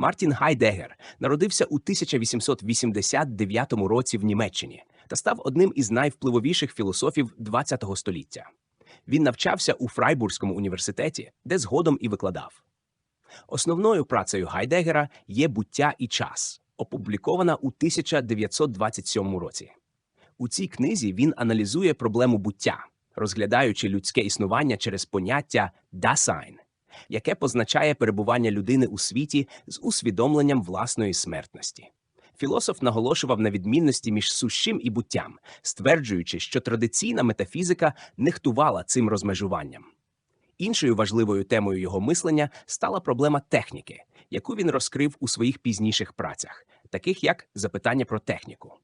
Мартін Гайдегер народився у 1889 році в Німеччині та став одним із найвпливовіших філософів ХХ століття. Він навчався у Фрайбурзькому університеті, де згодом і викладав. Основною працею Гайдегера є буття і час, опублікована у 1927 році. У цій книзі він аналізує проблему буття, розглядаючи людське існування через поняття «Dasein», яке позначає перебування людини у світі з усвідомленням власної смертності. Філософ наголошував на відмінності між сущим і буттям, стверджуючи, що традиційна метафізика нехтувала цим розмежуванням. Іншою важливою темою його мислення стала проблема техніки, яку він розкрив у своїх пізніших працях, таких як запитання про техніку.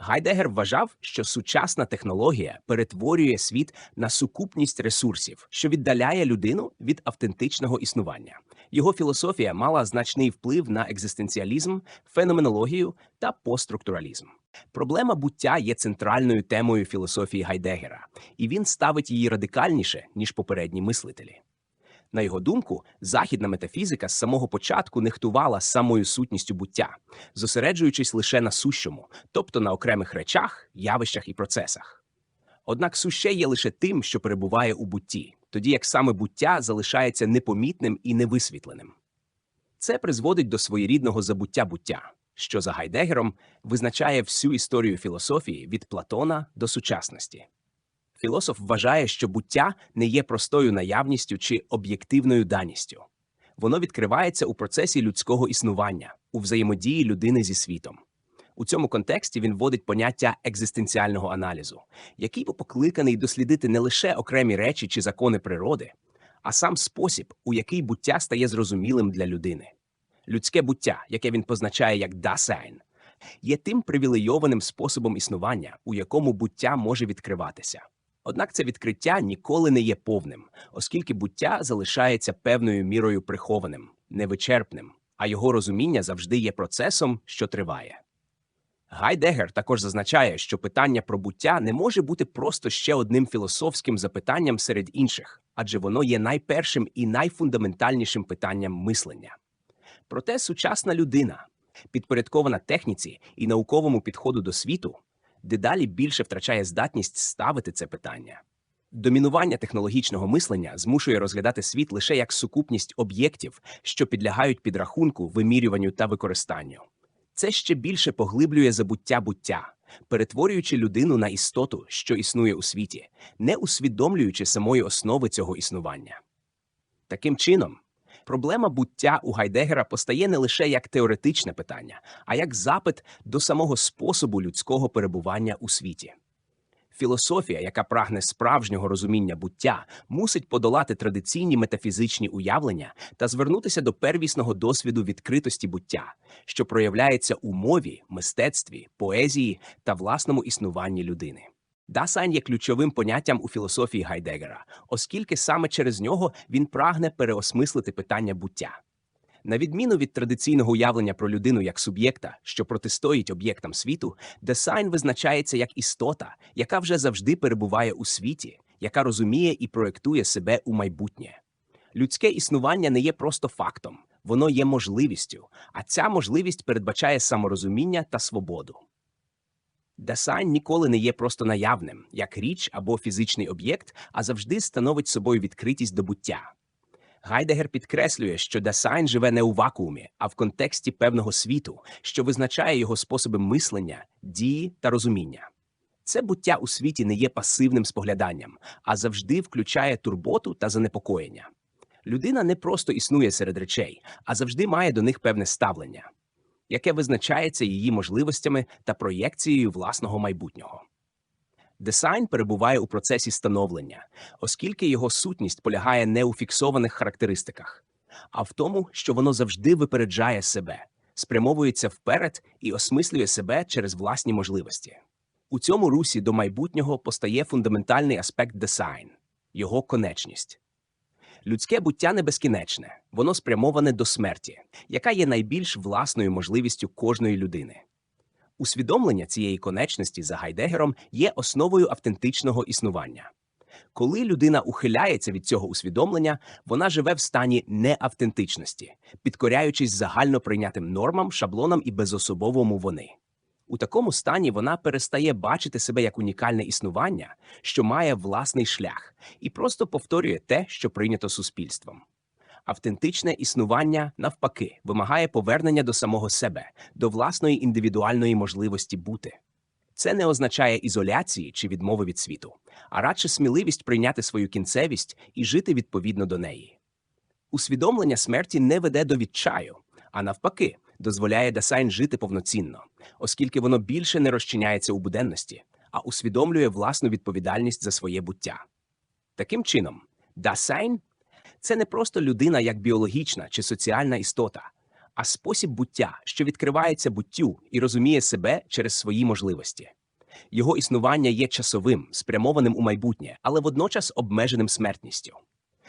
Гайдегер вважав, що сучасна технологія перетворює світ на сукупність ресурсів, що віддаляє людину від автентичного існування. Його філософія мала значний вплив на екзистенціалізм, феноменологію та постструктуралізм. Проблема буття є центральною темою філософії Гайдегера, і він ставить її радикальніше ніж попередні мислителі. На його думку, західна метафізика з самого початку нехтувала самою сутністю буття, зосереджуючись лише на сущому, тобто на окремих речах, явищах і процесах. Однак суще є лише тим, що перебуває у бутті, тоді як саме буття залишається непомітним і невисвітленим. Це призводить до своєрідного забуття буття, що за Гайдегером визначає всю історію філософії від Платона до сучасності. Філософ вважає, що буття не є простою наявністю чи об'єктивною даністю. Воно відкривається у процесі людського існування, у взаємодії людини зі світом. У цьому контексті він вводить поняття екзистенціального аналізу, який був покликаний дослідити не лише окремі речі чи закони природи, а сам спосіб, у який буття стає зрозумілим для людини. Людське буття, яке він позначає як «Dasein», є тим привілейованим способом існування, у якому буття може відкриватися. Однак це відкриття ніколи не є повним, оскільки буття залишається певною мірою прихованим, невичерпним, а його розуміння завжди є процесом, що триває. Гайдегер також зазначає, що питання про буття не може бути просто ще одним філософським запитанням серед інших, адже воно є найпершим і найфундаментальнішим питанням мислення. Проте сучасна людина, підпорядкована техніці і науковому підходу до світу, дедалі більше втрачає здатність ставити це питання. Домінування технологічного мислення змушує розглядати світ лише як сукупність об'єктів, що підлягають підрахунку, вимірюванню та використанню. Це ще більше поглиблює забуття буття, перетворюючи людину на істоту, що існує у світі, не усвідомлюючи самої основи цього існування. Таким чином, проблема буття у Гайдегера постає не лише як теоретичне питання, а як запит до самого способу людського перебування у світі. Філософія, яка прагне справжнього розуміння буття, мусить подолати традиційні метафізичні уявлення та звернутися до первісного досвіду відкритості буття, що проявляється у мові, мистецтві, поезії та власному існуванні людини. Дасайн є ключовим поняттям у філософії Гайдегера, оскільки саме через нього він прагне переосмислити питання буття. На відміну від традиційного уявлення про людину як суб'єкта, що протистоїть об'єктам світу, Десайн визначається як істота, яка вже завжди перебуває у світі, яка розуміє і проєктує себе у майбутнє. Людське існування не є просто фактом, воно є можливістю, а ця можливість передбачає саморозуміння та свободу. Десайн ніколи не є просто наявним, як річ або фізичний об'єкт, а завжди становить собою відкритість до буття. Гайдегер підкреслює, що Десайн живе не у вакуумі, а в контексті певного світу, що визначає його способи мислення, дії та розуміння. Це буття у світі не є пасивним спогляданням, а завжди включає турботу та занепокоєння. Людина не просто існує серед речей, а завжди має до них певне ставлення, яке визначається її можливостями та проєкцією власного майбутнього. Десайн перебуває у процесі становлення, оскільки його сутність полягає не у фіксованих характеристиках, а в тому, що воно завжди випереджає себе, спрямовується вперед і осмислює себе через власні можливості. У цьому русі до майбутнього постає фундаментальний аспект десайн його конечність. Людське буття не безкінечне, воно спрямоване до смерті, яка є найбільш власною можливістю кожної людини. Усвідомлення цієї конечності за Гайдегером є основою автентичного існування. Коли людина ухиляється від цього усвідомлення, вона живе в стані неавтентичності, підкоряючись загально прийнятим нормам, шаблонам і безособовому вони. У такому стані вона перестає бачити себе як унікальне існування, що має власний шлях, і просто повторює те, що прийнято суспільством. Автентичне існування, навпаки, вимагає повернення до самого себе, до власної індивідуальної можливості бути. Це не означає ізоляції чи відмови від світу, а радше сміливість прийняти свою кінцевість і жити відповідно до неї. Усвідомлення смерті не веде до відчаю, а навпаки, дозволяє Дасайн жити повноцінно, оскільки воно більше не розчиняється у буденності, а усвідомлює власну відповідальність за своє буття. Таким чином, Дасайн це не просто людина як біологічна чи соціальна істота, а спосіб буття, що відкривається буттю і розуміє себе через свої можливості. Його існування є часовим, спрямованим у майбутнє, але водночас обмеженим смертністю.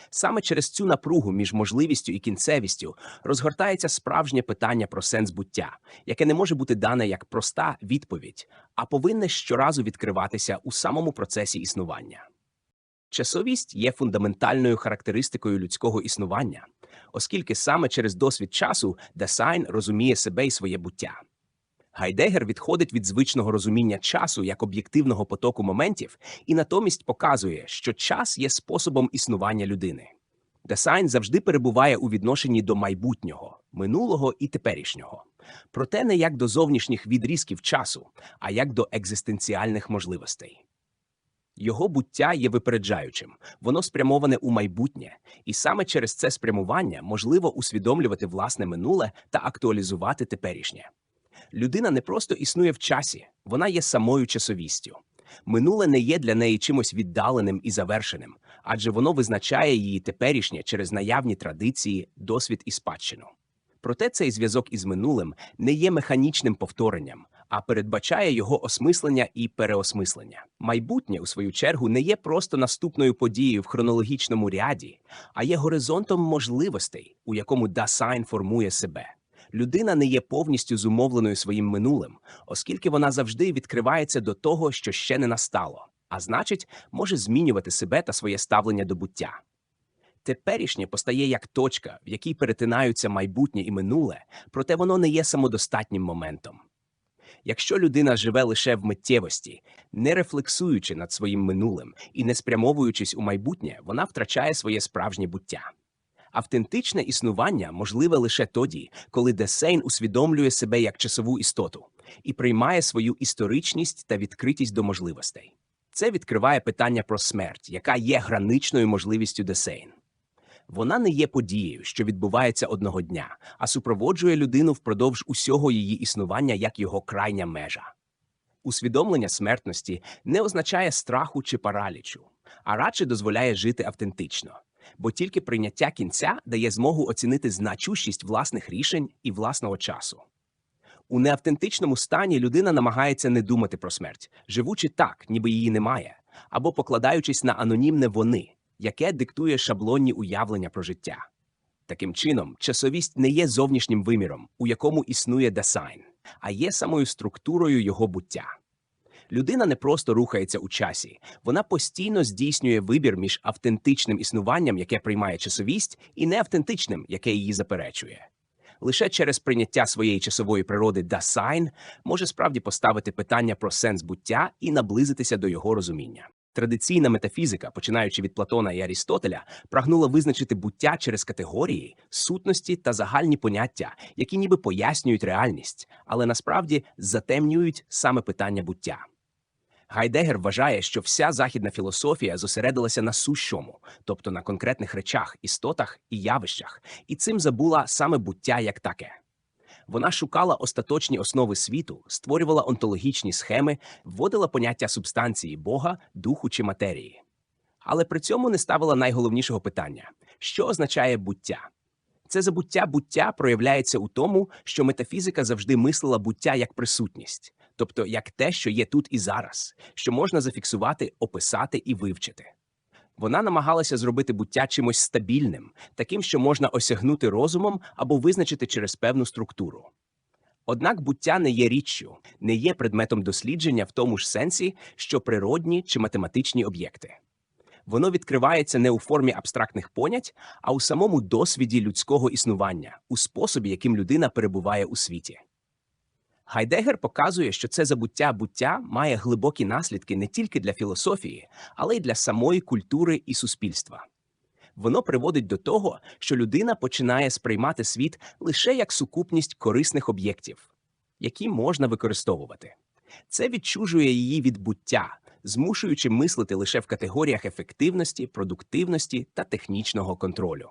Саме через цю напругу між можливістю і кінцевістю розгортається справжнє питання про сенс буття, яке не може бути дане як проста відповідь, а повинне щоразу відкриватися у самому процесі існування. Часовість є фундаментальною характеристикою людського існування, оскільки саме через досвід часу Десайн розуміє себе і своє буття. Гайдегер відходить від звичного розуміння часу як об'єктивного потоку моментів і натомість показує, що час є способом існування людини. Десайн завжди перебуває у відношенні до майбутнього, минулого і теперішнього, проте не як до зовнішніх відрізків часу, а як до екзистенціальних можливостей. Його буття є випереджаючим, воно спрямоване у майбутнє, і саме через це спрямування можливо усвідомлювати власне минуле та актуалізувати теперішнє. Людина не просто існує в часі, вона є самою часовістю. Минуле не є для неї чимось віддаленим і завершеним, адже воно визначає її теперішнє через наявні традиції, досвід і спадщину. Проте цей зв'язок із минулим не є механічним повторенням, а передбачає його осмислення і переосмислення. Майбутнє, у свою чергу, не є просто наступною подією в хронологічному ряді, а є горизонтом можливостей, у якому Дасайн формує себе. Людина не є повністю зумовленою своїм минулим, оскільки вона завжди відкривається до того, що ще не настало, а значить, може змінювати себе та своє ставлення до буття. Теперішнє постає як точка, в якій перетинаються майбутнє і минуле, проте воно не є самодостатнім моментом. Якщо людина живе лише в миттєвості, не рефлексуючи над своїм минулим і не спрямовуючись у майбутнє, вона втрачає своє справжнє буття. Автентичне існування можливе лише тоді, коли Десейн усвідомлює себе як часову істоту і приймає свою історичність та відкритість до можливостей. Це відкриває питання про смерть, яка є граничною можливістю Десейн. Вона не є подією, що відбувається одного дня, а супроводжує людину впродовж усього її існування як його крайня межа. Усвідомлення смертності не означає страху чи паралічу, а радше дозволяє жити автентично, бо тільки прийняття кінця дає змогу оцінити значущість власних рішень і власного часу. У неавтентичному стані людина намагається не думати про смерть, живучи так, ніби її немає, або покладаючись на анонімне вони, яке диктує шаблонні уявлення про життя. Таким чином, часовість не є зовнішнім виміром, у якому існує десайн, а є самою структурою його буття. Людина не просто рухається у часі, вона постійно здійснює вибір між автентичним існуванням, яке приймає часовість, і неавтентичним, яке її заперечує. Лише через прийняття своєї часової природи Дасайн може справді поставити питання про сенс буття і наблизитися до його розуміння. Традиційна метафізика, починаючи від Платона і Арістотеля, прагнула визначити буття через категорії, сутності та загальні поняття, які ніби пояснюють реальність, але насправді затемнюють саме питання буття. Гайдегер вважає, що вся західна філософія зосередилася на сущому, тобто на конкретних речах, істотах і явищах, і цим забула саме буття як таке. Вона шукала остаточні основи світу, створювала онтологічні схеми, вводила поняття субстанції Бога, духу чи матерії. Але при цьому не ставила найголовнішого питання: що означає буття? Це забуття буття проявляється у тому, що метафізика завжди мислила буття як присутність, тобто як те, що є тут і зараз, що можна зафіксувати, описати і вивчити. Вона намагалася зробити буття чимось стабільним, таким, що можна осягнути розумом або визначити через певну структуру. Однак буття не є річчю, не є предметом дослідження в тому ж сенсі, що природні чи математичні об'єкти. Воно відкривається не у формі абстрактних понять, а у самому досвіді людського існування, у способі, яким людина перебуває у світі. Гайдегер показує, що це забуття буття має глибокі наслідки не тільки для філософії, але й для самої культури і суспільства. Воно приводить до того, що людина починає сприймати світ лише як сукупність корисних об'єктів, які можна використовувати. Це відчужує її від буття, змушуючи мислити лише в категоріях ефективності, продуктивності та технічного контролю.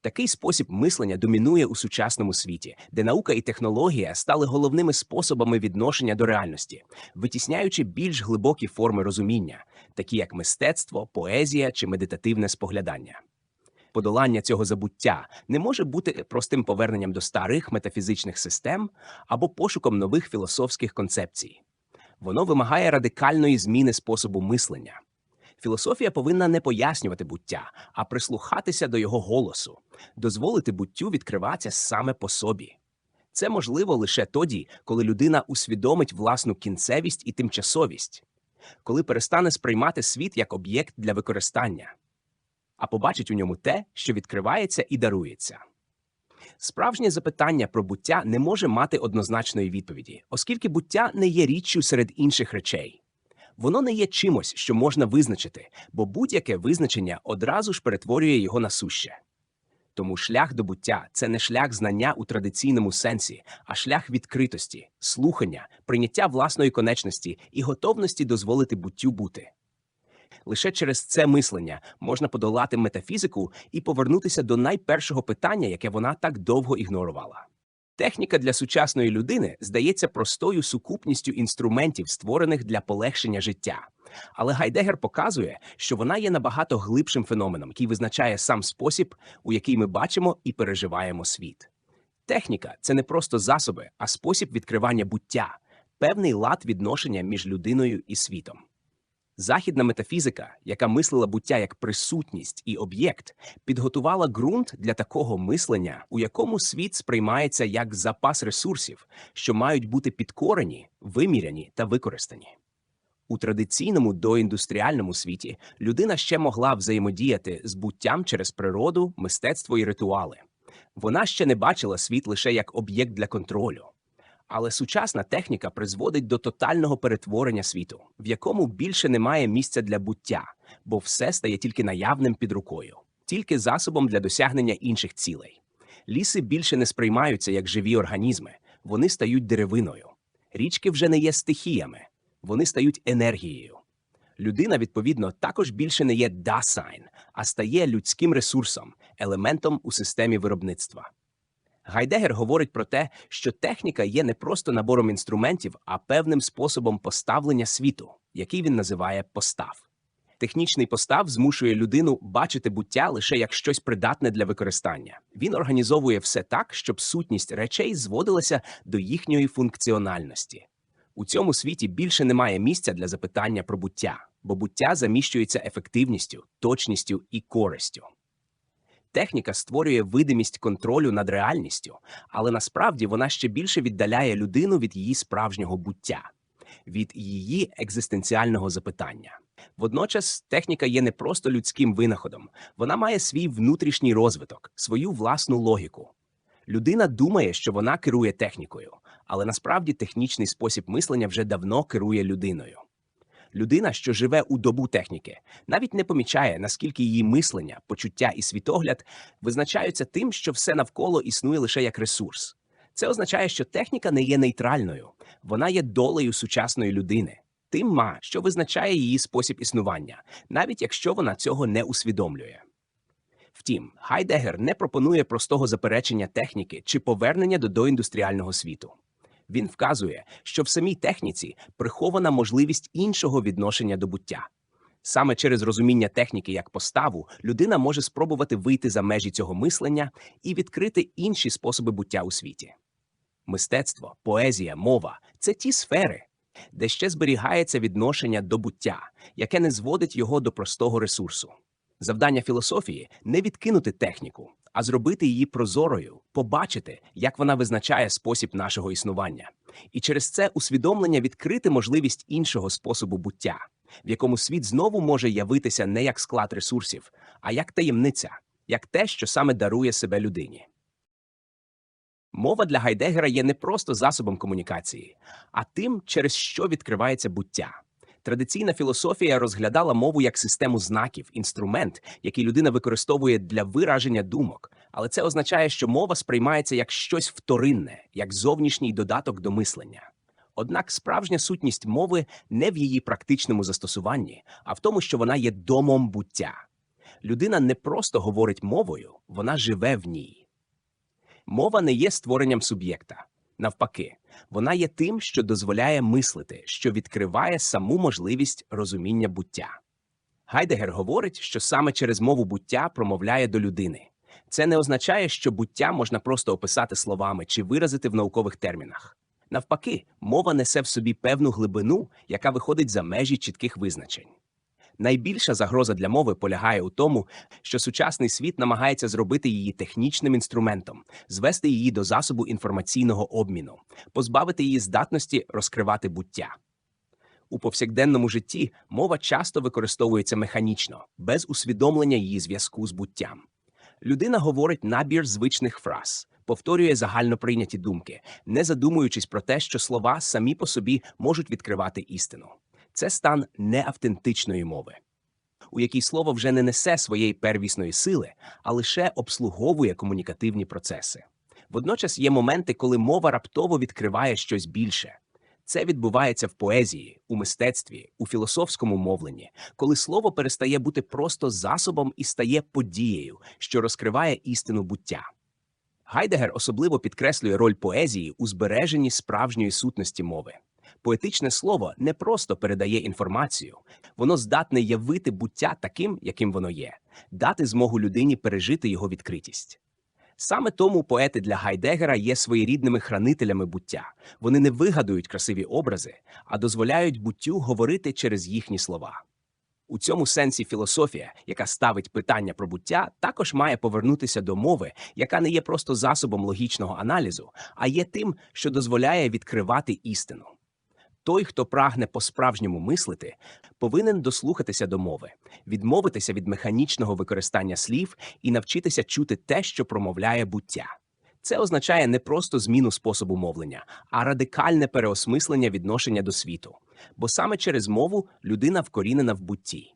Такий спосіб мислення домінує у сучасному світі, де наука і технологія стали головними способами відношення до реальності, витісняючи більш глибокі форми розуміння, такі як мистецтво, поезія чи медитативне споглядання. Подолання цього забуття не може бути простим поверненням до старих метафізичних систем або пошуком нових філософських концепцій. Воно вимагає радикальної зміни способу мислення. Філософія повинна не пояснювати буття, а прислухатися до його голосу, дозволити буттю відкриватися саме по собі. Це можливо лише тоді, коли людина усвідомить власну кінцевість і тимчасовість, коли перестане сприймати світ як об'єкт для використання, а побачить у ньому те, що відкривається і дарується. Справжнє запитання про буття не може мати однозначної відповіді, оскільки буття не є річчю серед інших речей. Воно не є чимось, що можна визначити, бо будь-яке визначення одразу ж перетворює його на суще. Тому шлях до буття це не шлях знання у традиційному сенсі, а шлях відкритості, слухання, прийняття власної конечності і готовності дозволити буттю бути. Лише через це мислення можна подолати метафізику і повернутися до найпершого питання, яке вона так довго ігнорувала. Техніка для сучасної людини здається простою сукупністю інструментів, створених для полегшення життя. Але Гайдегер показує, що вона є набагато глибшим феноменом, який визначає сам спосіб, у який ми бачимо і переживаємо світ. Техніка це не просто засоби, а спосіб відкривання буття, певний лад відношення між людиною і світом. Західна метафізика, яка мислила буття як присутність і об'єкт, підготувала ґрунт для такого мислення, у якому світ сприймається як запас ресурсів, що мають бути підкорені, виміряні та використані. У традиційному доіндустріальному світі людина ще могла взаємодіяти з буттям через природу, мистецтво і ритуали. Вона ще не бачила світ лише як об'єкт для контролю. Але сучасна техніка призводить до тотального перетворення світу, в якому більше немає місця для буття, бо все стає тільки наявним під рукою, тільки засобом для досягнення інших цілей. Ліси більше не сприймаються як живі організми, вони стають деревиною. Річки вже не є стихіями, вони стають енергією. Людина, відповідно, також більше не є дасайн, а стає людським ресурсом, елементом у системі виробництва. Гайдегер говорить про те, що техніка є не просто набором інструментів, а певним способом поставлення світу, який він називає постав. Технічний постав змушує людину бачити буття лише як щось придатне для використання. Він організовує все так, щоб сутність речей зводилася до їхньої функціональності. У цьому світі більше немає місця для запитання про буття, бо буття заміщується ефективністю, точністю і користю. Техніка створює видимість контролю над реальністю, але насправді вона ще більше віддаляє людину від її справжнього буття, від її екзистенціального запитання. Водночас техніка є не просто людським винаходом, вона має свій внутрішній розвиток, свою власну логіку. Людина думає, що вона керує технікою, але насправді технічний спосіб мислення вже давно керує людиною. Людина, що живе у добу техніки, навіть не помічає, наскільки її мислення, почуття і світогляд визначаються тим, що все навколо існує лише як ресурс. Це означає, що техніка не є нейтральною, вона є долею сучасної людини, тим ма, що визначає її спосіб існування, навіть якщо вона цього не усвідомлює. Втім, Хайдегер не пропонує простого заперечення техніки чи повернення до доіндустріального світу. Він вказує, що в самій техніці прихована можливість іншого відношення до буття. Саме через розуміння техніки як поставу людина може спробувати вийти за межі цього мислення і відкрити інші способи буття у світі. мистецтво, поезія, мова це ті сфери, де ще зберігається відношення до буття, яке не зводить його до простого ресурсу. Завдання філософії не відкинути техніку, а зробити її прозорою, побачити, як вона визначає спосіб нашого існування, і через це усвідомлення відкрити можливість іншого способу буття, в якому світ знову може явитися не як склад ресурсів, а як таємниця, як те, що саме дарує себе людині. Мова для Гайдегера є не просто засобом комунікації, а тим, через що відкривається буття. Традиційна філософія розглядала мову як систему знаків, інструмент, який людина використовує для вираження думок. Але це означає, що мова сприймається як щось вторинне, як зовнішній додаток до мислення. Однак справжня сутність мови не в її практичному застосуванні, а в тому, що вона є домом буття. Людина не просто говорить мовою, вона живе в ній. Мова не є створенням суб'єкта. Навпаки, вона є тим, що дозволяє мислити, що відкриває саму можливість розуміння буття. Гайдегер говорить, що саме через мову буття промовляє до людини. Це не означає, що буття можна просто описати словами чи виразити в наукових термінах. Навпаки, мова несе в собі певну глибину, яка виходить за межі чітких визначень. Найбільша загроза для мови полягає у тому, що сучасний світ намагається зробити її технічним інструментом, звести її до засобу інформаційного обміну, позбавити її здатності розкривати буття. У повсякденному житті мова часто використовується механічно, без усвідомлення її зв'язку з буттям. Людина говорить набір звичних фраз, повторює загально прийняті думки, не задумуючись про те, що слова самі по собі можуть відкривати істину. Це стан неавтентичної мови, у якій слово вже не несе своєї первісної сили, а лише обслуговує комунікативні процеси. Водночас є моменти, коли мова раптово відкриває щось більше. Це відбувається в поезії, у мистецтві, у філософському мовленні, коли слово перестає бути просто засобом і стає подією, що розкриває істину буття. Гайдегер особливо підкреслює роль поезії у збереженні справжньої сутності мови. Поетичне слово не просто передає інформацію, воно здатне явити буття таким, яким воно є, дати змогу людині пережити його відкритість. Саме тому поети для Гайдегера є своєрідними хранителями буття. Вони не вигадують красиві образи, а дозволяють буттю говорити через їхні слова. У цьому сенсі філософія, яка ставить питання про буття, також має повернутися до мови, яка не є просто засобом логічного аналізу, а є тим, що дозволяє відкривати істину. Той, хто прагне по-справжньому мислити, повинен дослухатися до мови, відмовитися від механічного використання слів і навчитися чути те, що промовляє буття. Це означає не просто зміну способу мовлення, а радикальне переосмислення відношення до світу, бо саме через мову людина вкорінена в бутті.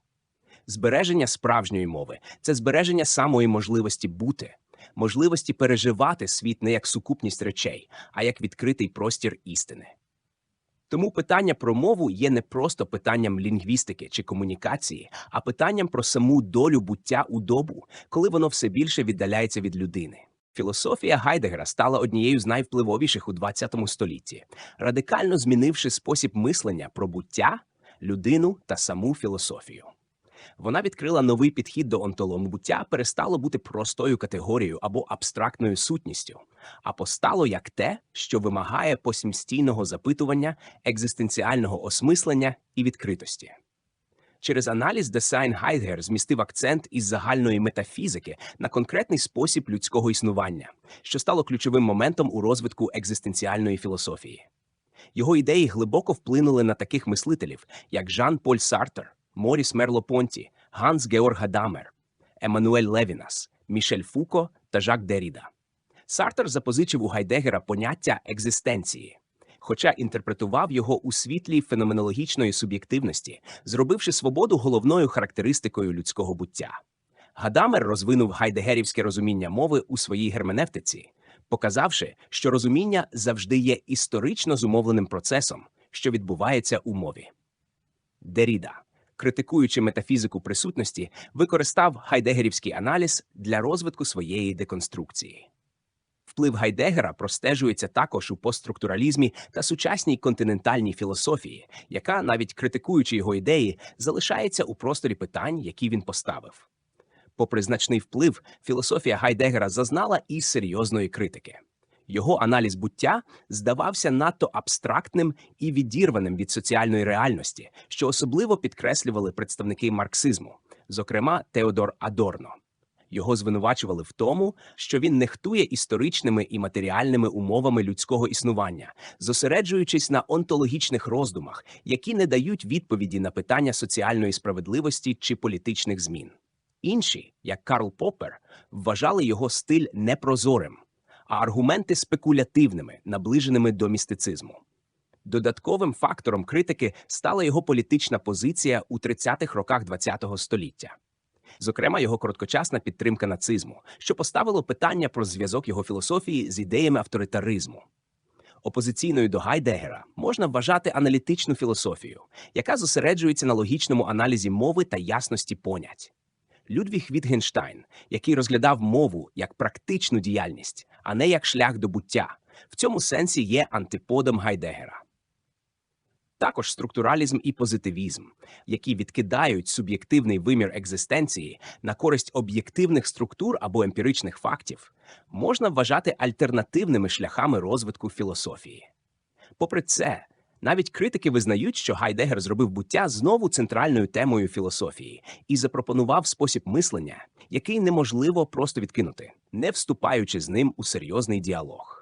Збереження справжньої мови це збереження самої можливості бути, можливості переживати світ не як сукупність речей, а як відкритий простір істини. Тому питання про мову є не просто питанням лінгвістики чи комунікації, а питанням про саму долю буття у добу, коли воно все більше віддаляється від людини. Філософія Гайдегера стала однією з найвпливовіших у ХХ столітті, радикально змінивши спосіб мислення про буття, людину та саму філософію. Вона відкрила новий підхід до онтологу буття, перестало бути простою категорією або абстрактною сутністю, а постало як те, що вимагає посмістійного запитування, екзистенціального осмислення і відкритості. Через аналіз Десайн Гайдгер змістив акцент із загальної метафізики на конкретний спосіб людського існування, що стало ключовим моментом у розвитку екзистенціальної філософії. Його ідеї глибоко вплинули на таких мислителів, як Жан Поль Сартер, Моріс Мерло-Понті, Ганс Георг Гадамер, Еммануель Левінас, Мішель Фуко та Жак Деріда. Сартер запозичив у Гайдегера поняття екзистенції, хоча інтерпретував його у світлі феноменологічної суб'єктивності, зробивши свободу головною характеристикою людського буття. Гадамер розвинув гайдегерівське розуміння мови у своїй герменевтиці, показавши, що розуміння завжди є історично зумовленим процесом, що відбувається у мові. Деріда, критикуючи метафізику присутності, використав гайдегерівський аналіз для розвитку своєї деконструкції. Вплив Гайдегера простежується також у постструктуралізмі та сучасній континентальній філософії, яка, навіть критикуючи його ідеї, залишається у просторі питань, які він поставив. Попри значний вплив, філософія Гайдегера зазнала і серйозної критики. Його аналіз буття здавався надто абстрактним і відірваним від соціальної реальності, що особливо підкреслювали представники марксизму, зокрема Теодор Адорно. Його звинувачували в тому, що він нехтує історичними і матеріальними умовами людського існування, зосереджуючись на онтологічних роздумах, які не дають відповіді на питання соціальної справедливості чи політичних змін. Інші, як Карл Поппер, вважали його стиль непрозорим, а аргументи спекулятивними, наближеними до містицизму. Додатковим фактором критики стала його політична позиція у 30-х роках ХХ століття. Зокрема, його короткочасна підтримка нацизму, що поставило питання про зв'язок його філософії з ідеями авторитаризму. Опозиційною до Гайдегера можна вважати аналітичну філософію, яка зосереджується на логічному аналізі мови та ясності понять. Людвіг Вітгенштайн, який розглядав мову як практичну діяльність, а не як шлях до буття, в цьому сенсі є антиподом Гайдегера. Також структуралізм і позитивізм, які відкидають суб'єктивний вимір екзистенції на користь об'єктивних структур або емпіричних фактів, можна вважати альтернативними шляхами розвитку філософії. Попри це, навіть критики визнають, що Гайдегер зробив буття знову центральною темою філософії і запропонував спосіб мислення, який неможливо просто відкинути, не вступаючи з ним у серйозний діалог.